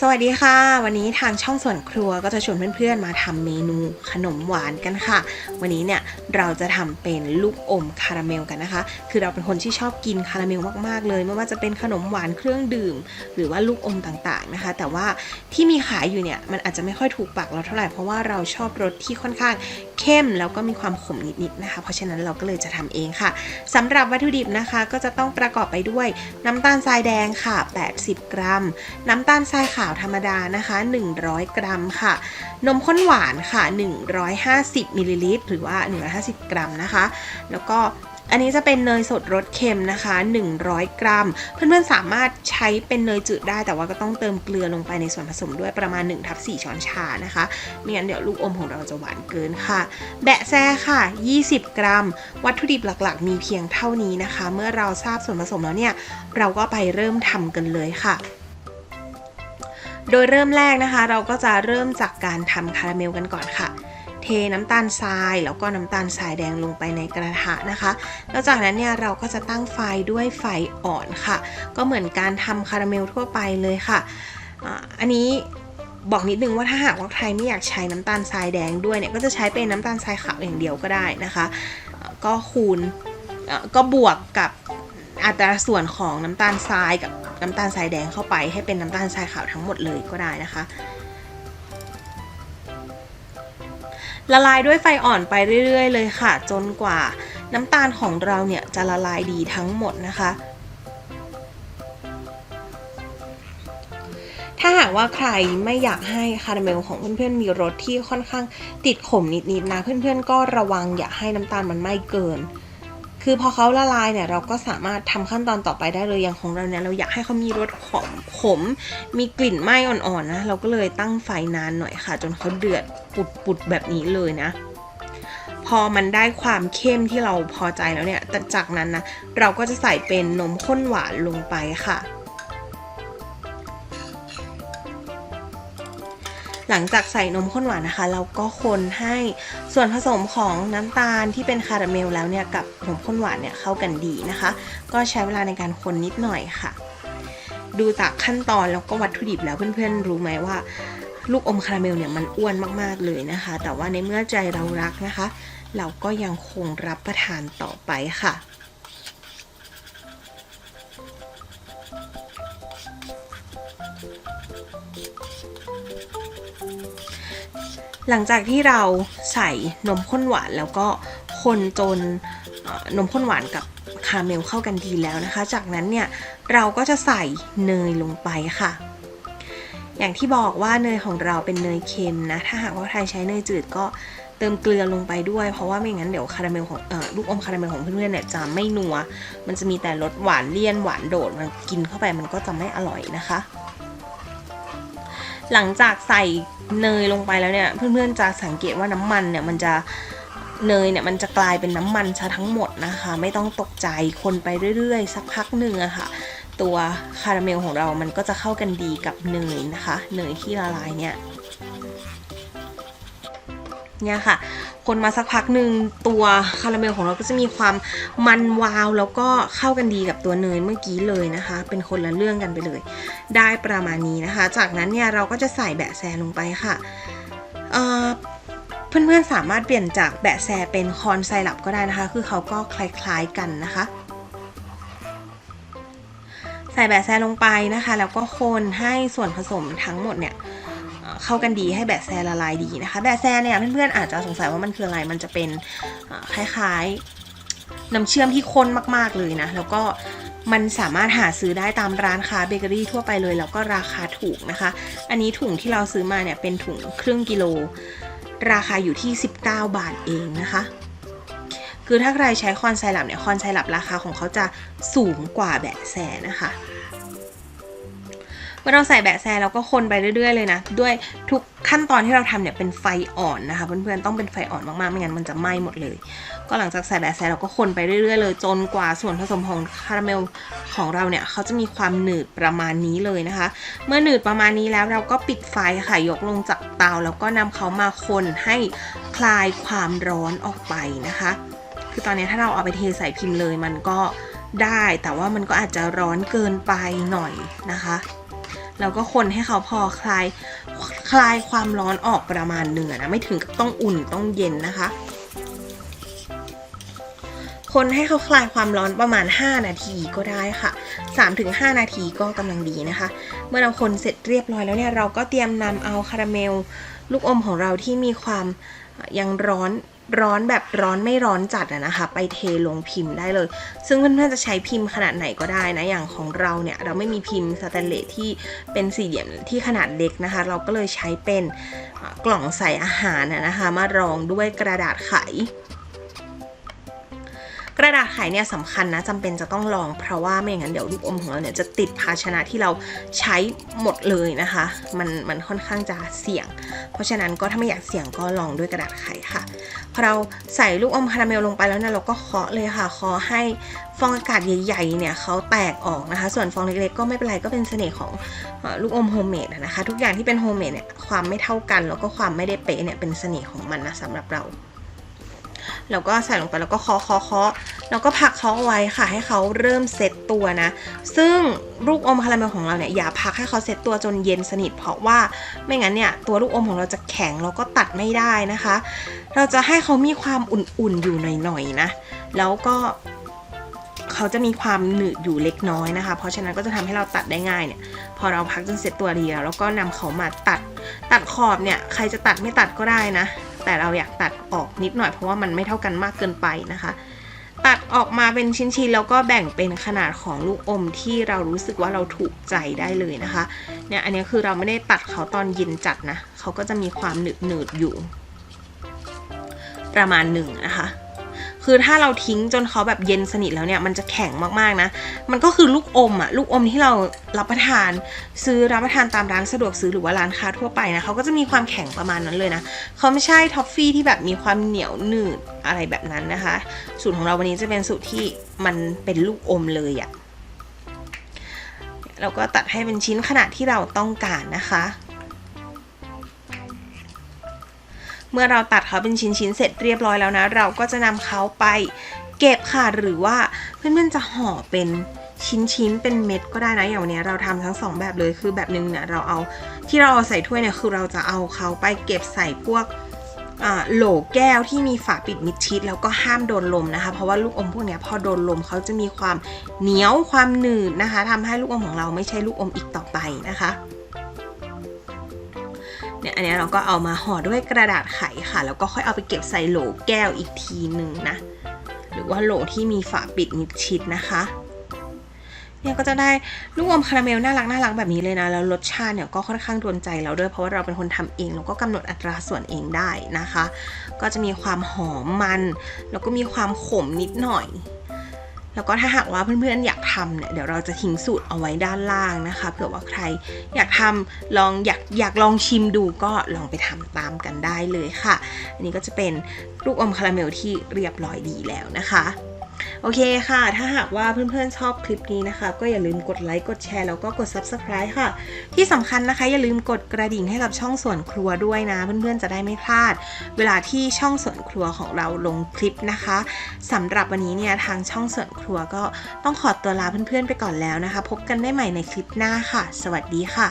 สวัสดีค่ะ วันนี้ทางช่องส่วนครัวก็จะชวนเพื่อนๆมาทำเมนูขนมหวานกันค่ะ วันนี้เนี่ยเราจะทำเป็นลูกอมคาราเมลกันนะคะ คือเราเป็นคนที่ชอบกินคาราเมลมากๆเลย ไม่ว่าจะเป็นขนมหวานเครื่องดื่ม หรือว่าลูกอมต่างๆนะคะ แต่ว่าที่มีขายอยู่เนี่ยมันอาจจะไม่ค่อยถูกปากเราเท่าไหร่เพราะว่าเราชอบรสที่ค่อนข้าง เข้มแล้วก็มีความขมนิดๆนะคะ เพราะฉะนั้นเราก็เลยจะทำเองค่ะสำหรับวัตถุดิบนะคะก็จะต้องประกอบไปด้วย น้ำตาลทรายแดงค่ะ 80 กรัม น้ำตาลทรายขาวธรรมดานะคะ 100 กรัมค่ะ นมข้นหวานค่ะ 150มิลลิลิตรหรือว่า 150 กรัมนะคะ แล้วก็ อันนี้จะเป็นเนยสดรสเค็มนะคะ 100 กรัม เพื่อนๆสามารถใช้เป็นเนยจืดได้ แต่ว่าก็ต้องเติมเกลือลงไปในส่วนผสมด้วยประมาณ1ทับ4ช้อนชานะคะไม่งั้นเดี๋ยวลูกอมของเราจะหวานเกินค่ะ แบะแซ่ค่ะ 20 กรัม วัตถุดิบหลักๆ มีเพียงเท่านี้นะคะ เมื่อเราทราบส่วนผสมแล้วเนี่ยเราก็ไปเริ่มทำกันเลยค่ะโดยเริ่มแรกนะคะ เราก็จะเริ่มจากการทำคาราเมลกันก่อนค่ะ เทน้ำตาลทรายแล้วก็น้ำตาลทรายแดงลงไปในกระทะนะคะ แล้วจากนั้นเนี่ยเราก็จะตั้งไฟด้วยไฟอ่อนค่ะ ก็เหมือนการทำคาราเมลทั่วไปเลยค่ะ อันนี้บอกนิดนึงว่าถ้าหากว่าใครไม่อยากใช้น้ำตาลทรายแดงด้วยเนี่ยก็จะใช้เป็นน้ำตาลทรายขาวอย่างเดียวก็ได้นะคะ ก็คูณก็บวกกับอัตราส่วนของน้ำตาลทรายกับน้ำตาลทรายแดงเข้าไปให้เป็นน้ำตาลทรายขาวทั้งหมดเลยก็ได้นะคะ ละลายด้วยไฟอ่อนไปเรื่อยๆ เลยค่ะ จนกว่าน้ำตาลของเราเนี่ยจะละลายดีทั้งหมดนะคะ ถ้าหากว่าใครไม่อยากให้คาราเมลของเพื่อนๆมีรสที่ค่อนข้างติดขมนิดๆนะเพื่อนๆก็ระวังอย่าให้น้ำตาลมันไหม้เกิน คือพอเขาละลายเนี่ยเราก็สามารถทำขั้นตอนต่อไปได้เลยอย่างของเราเนี่ยเราอยากให้เขามีรสขมขม มีกลิ่นไหม้อ่อนๆนะเราก็เลยตั้งไฟนานหน่อยค่ะ จนเขาเดือดปุดๆแบบนี้เลยนะ พอมันได้ความเข้มที่เราพอใจแล้วเนี่ยจากนั้นนะเราก็จะใส่เป็นนมข้นหวานลงไปค่ะ หลังจากใส่นมข้นหวานนะคะเราก็คนให้ส่วนผสมของน้ำตาลที่เป็นคาราเมลแล้วเนี่ยกับนมข้นหวานเนี่ยเข้ากันดีนะคะ ก็ใช้เวลาในการคนนิดหน่อยค่ะ ดูจากขั้นตอนแล้วก็วัตถุดิบแล้วเพื่อนๆรู้ไหมว่า ลูกอมคาราเมลเนี่ยมันอ้วนมากๆเลยนะคะ แต่ว่าในเมื่อใจเรารักนะคะ เราก็ยังคงรับประทานต่อไปค่ะ หลังจากที่เราใส่นมข้นหวานแล้วก็คนจนนมข้นหวานกับคาราเมลเข้ากันดีแล้วนะคะ จากนั้นเนี่ยเราก็จะใส่เนยลงไปค่ะ อย่างที่บอกว่าเนยของเราเป็นเนยเค็มนะ ถ้าหากว่าใครใช้เนยจืดก็เติมเกลือลงไปด้วย เพราะว่าไม่งั้นเดี๋ยวคาราเมลของออลูกอมคาราเมลของเพื่อนๆเนี่ยจะไม่นัว มันจะมีแต่รสหวานเลี่ยนหวานโดด มันกินเข้าไปมันก็จะไม่อร่อยนะคะ หลังจากใส่เนยลงไปแล้วเนี่ย เพื่อนๆจะสังเกตว่าน้ำมันเนี่ยมันจะเนยเนี่ยมันจะกลายเป็นน้ำมันซะทั้งหมดนะคะ ไม่ต้องตกใจคนไปเรื่อยๆ สักพักหนึ่งอะค่ะ ตัวคาราเมลของเรามันก็จะเข้ากันดีกับเนยนะคะ เนยที่ละลายเนี่ยเนี่ยค่ะ คนมาสักพักหนึ่งตัวคาราเมลของเราก็จะมีความมันวาวแล้วก็เข้ากันดีกับตัวเนยเมื่อกี้เลยนะคะ เป็นคนละเรื่องกันไปเลย ได้ประมาณนี้นะคะ จากนั้นเนี่ยเราก็จะใส่แบะแซลงไปค่ะเพื่อนๆสามารถเปลี่ยนจากแบะแซเป็นคอนไซรัปก็ได้นะคะ คือเขาก็คล้ายๆกันนะคะ ใส่แบะแซลงไปนะคะ แล้วก็คนให้ส่วนผสมทั้งหมดเนี่ยเข้ากันดีให้แบะแซละลายดีนะคะ แบะแซเนี่ยเพื่อนๆอาจจะสงสัยว่ามันคืออะไร มันจะเป็นคล้ายๆน้ำเชื่อมที่ข้นมากๆเลยนะ แล้วก็ มันสามารถหาซื้อได้ตามร้านค้าเบเกอรี่ทั่วไปเลยแล้วก็ราคาถูกนะคะ อันนี้ถุงที่เราซื้อมาเนี่ยเป็นถุงครึ่งกิโล ราคาอยู่ที่ 19 บาทเองนะคะ คือถ้าใครใช้คอนไซรัปเนี่ยคอนไซรัปราคาของเขาจะสูงกว่าแบะแซนะคะเมื่อเราใส่แบะแซเราก็คนไปเรื่อยๆเลยนะ ด้วยทุกขั้นตอนที่เราทำเนี่ยเป็นไฟอ่อนนะคะเพื่อนๆต้องเป็นไฟอ่อนมากๆไม่งั้นมันจะไหม้หมดเลย ก็หลังจากใส่แบะแซเราก็คนไปเรื่อยๆเลย จนกว่าส่วนผสมของคาราเมลของเราเนี่ยเขาจะมีความหนืดประมาณนี้เลยนะคะ เมื่อหนืดประมาณนี้แล้วเราก็ปิดไฟค่ะยกลงจากเตา แล้วก็นำเขามาคนให้คลายความร้อนออกไปนะคะ คือตอนนี้ถ้าเราเอาไปเทใส่พิมพ์เลย มันก็ได้แต่ว่ามันก็อาจจะร้อนเกินไปหน่อยนะคะแล้วก็คนให้เขาพอคลายคลายความร้อนออกประมาณหนึ่งนะไม่ถึงกับต้องอุ่นต้องเย็นนะคะ คนให้เขาคลายความร้อนประมาณ 5 นาทีก็ได้ค่ะ 3-5 นาทีก็กำลังดีนะคะ เมื่อเราคนเสร็จเรียบร้อยแล้วเนี่ยเราก็เตรียมนำเอาคาราเมลลูกอมของเราที่มีความยังร้อนร้อนแบบร้อนไม่ร้อนจัดอะนะคะ ไปเทลงพิมพ์ได้เลย ซึ่งเพื่อนๆจะใช้พิมพ์ขนาดไหนก็ได้นะ อย่างของเราเนี่ย เราไม่มีพิมพ์สแตนเลสที่เป็นสี่เหลี่ยมที่ขนาดเล็กนะคะ เราก็เลยใช้เป็นกล่องใส่อาหารนะนะคะ มารองด้วยกระดาษไข กระดาษไขเนี่ยสำคัญนะจำเป็นจะต้องลอง เพราะว่าไม่อย่างนั้นเดี๋ยวลูกอมของเราเนี่ยจะติดภาชนะที่เราใช้หมดเลยนะคะ มันมันค่อนข้างจะเสี่ยง เพราะฉะนั้นก็ถ้าไม่อยากเสี่ยงก็ลองด้วยกระดาษไขค่ะพอเราใส่ลูกอมคาราเมลลงไปแล้วเนี่ยเราก็เคาะเลยค่ะเคาะให้ฟองอากาศใหญ่ๆเนี่ยเขาแตกออกนะคะ ส่วนฟองเล็กๆก็ไม่เป็นไรก็เป็นเสน่ห์ของลูกอมโฮมเมดนะคะ ทุกอย่างที่เป็นโฮมเมดเนี่ยความไม่เท่ากัน แล้วก็ความไม่ได้เป๊ะเนี่ยเป็นเสน่ห์ของมันนะสำหรับเรา แล้วก็ใส่ลงไปแล้วก็เคาะเคาะเคาะแล้วก็พักเขาเอาไว้ค่ะ ให้เขาเริ่มเซตตัวนะ ซึ่งลูกอมคาราเมลของเราเนี่ยอย่าพักให้เขาเซตตัวจนเย็นสนิท เพราะว่าไม่งั้นเนี่ยตัวลูกอมของเราจะแข็งแล้วก็ตัดไม่ได้นะคะ เราจะให้เขามีความอุ่นๆอยู่หน่อยๆนะ แล้วก็เขาจะมีความหนืดอยู่เล็กน้อยนะคะ เพราะฉะนั้นก็จะทำให้เราตัดได้ง่ายเนี่ย พอเราพักจนเสร็จตัวดีแล้วแล้วก็นำเขามาตัด ตัดขอบเนี่ย ใครจะตัดไม่ตัดก็ได้นะ แต่เราอยากตัดออกนิดหน่อยเพราะว่ามันไม่เท่ากันมากเกินไปนะคะ ตัดออกมาเป็นชิ้นๆแล้วก็แบ่งเป็นขนาดของลูกอมที่เรารู้สึกว่าเราถูกใจได้เลยนะคะเนี่ยอันนี้คือเราไม่ได้ตัดเขาตอนเย็นจัดนะเขาก็จะมีความหนืดๆอยู่ ประมาณหนึ่งนะคะ คือถ้าเราทิ้งจนเขาแบบเย็นสนิทแล้วเนี่ยมันจะแข็งมากๆนะ มันก็คือลูกอมอะลูกอมที่เรารับประทาน ซื้อรับประทานตามร้านสะดวกซื้อหรือว่าร้านค้าทั่วไปนะเขาก็จะมีความแข็งประมาณนั้นเลยนะเขาไม่ใช่ท็อฟฟี่ที่แบบมีความเหนียวหนืดอะไรแบบนั้นนะคะ สูตรของเราวันนี้จะเป็นสูตรที่มันเป็นลูกอมเลยอะเราก็ตัดให้เป็นชิ้นขนาดที่เราต้องการนะคะ เมื่อเราตัดเขาเป็นชิ้นๆเสร็จเรียบร้อยแล้วนะ เราก็จะนำเขาไปเก็บค่ะ หรือว่าเพื่อนๆจะห่อเป็นชิ้นๆ เป็นเม็ดก็ได้นะ อย่างวันนี้เราทำทั้งสองแบบเลย คือแบบหนึงเนี่ยเราเอาที่เราเอาใส่ถ้วยเนี่ยคือเราจะเอาเขาไปเก็บใส่พวกโหลแก้วที่มีฝาปิดมิดชิด แล้วก็ห้ามโดนลมนะคะ เพราะว่าลูกอมพวกนี้พอโดนลมเขาจะมีความเหนียวความหนืดนะคะทำให้ลูกอมของเราไม่ใช่ลูกอมอีกต่อไปนะคะ เนี่ยอันนี้เราก็เอามาห่อด้วยกระดาษไขค่ะ แล้วก็ค่อยเอาไปเก็บใส่โหลแก้วอีกทีหนึ่งนะ หรือว่าโหลที่มีฝาปิดมิดชิดนะคะเนี่ยก็จะได้ลูกอมคาราเมลน่ารักน่ารักแบบนี้เลยนะ แล้วรสชาติเนี่ยก็ค่อนข้างโดนใจเราด้วยเพราะว่าเราเป็นคนทำเองแล้วก็กำหนดอัตราส่วนเองได้นะคะ ก็จะมีความหอมมัน แล้วก็มีความขมนิดหน่อย แล้วก็ถ้าหากว่าเพื่อนๆอยากทำเนี่ยเดี๋ยวเราจะทิ้งสูตรเอาไว้ด้านล่างนะคะเผื่อว่าใครอยากทำลองอยากอยากลองชิมดูก็ลองไปทำตามกันได้เลยค่ะ อันนี้ก็จะเป็นลูกอมคาราเมลที่เรียบร้อยดีแล้วนะคะ โอเคค่ะ ถ้าหากว่าเพื่อนๆชอบคลิปนี้นะคะ ก็อย่าลืมกดไลค์ กดแชร์ แล้วก็กด Subscribe ค่ะ ที่สำคัญนะคะ อย่าลืมกดกระดิ่งให้กับช่องส่วนครัวด้วยนะ เพื่อนๆจะได้ไม่พลาด เวลาที่ช่องส่วนครัวของเราลงคลิปนะคะสำหรับวันนี้เนี่ยทางช่องส่วนครัวก็ต้องขอตัวลาเพื่อนๆไปก่อนแล้วนะคะ พบกันได้ใหม่ในคลิปหน้าค่ะ สวัสดีค่ะ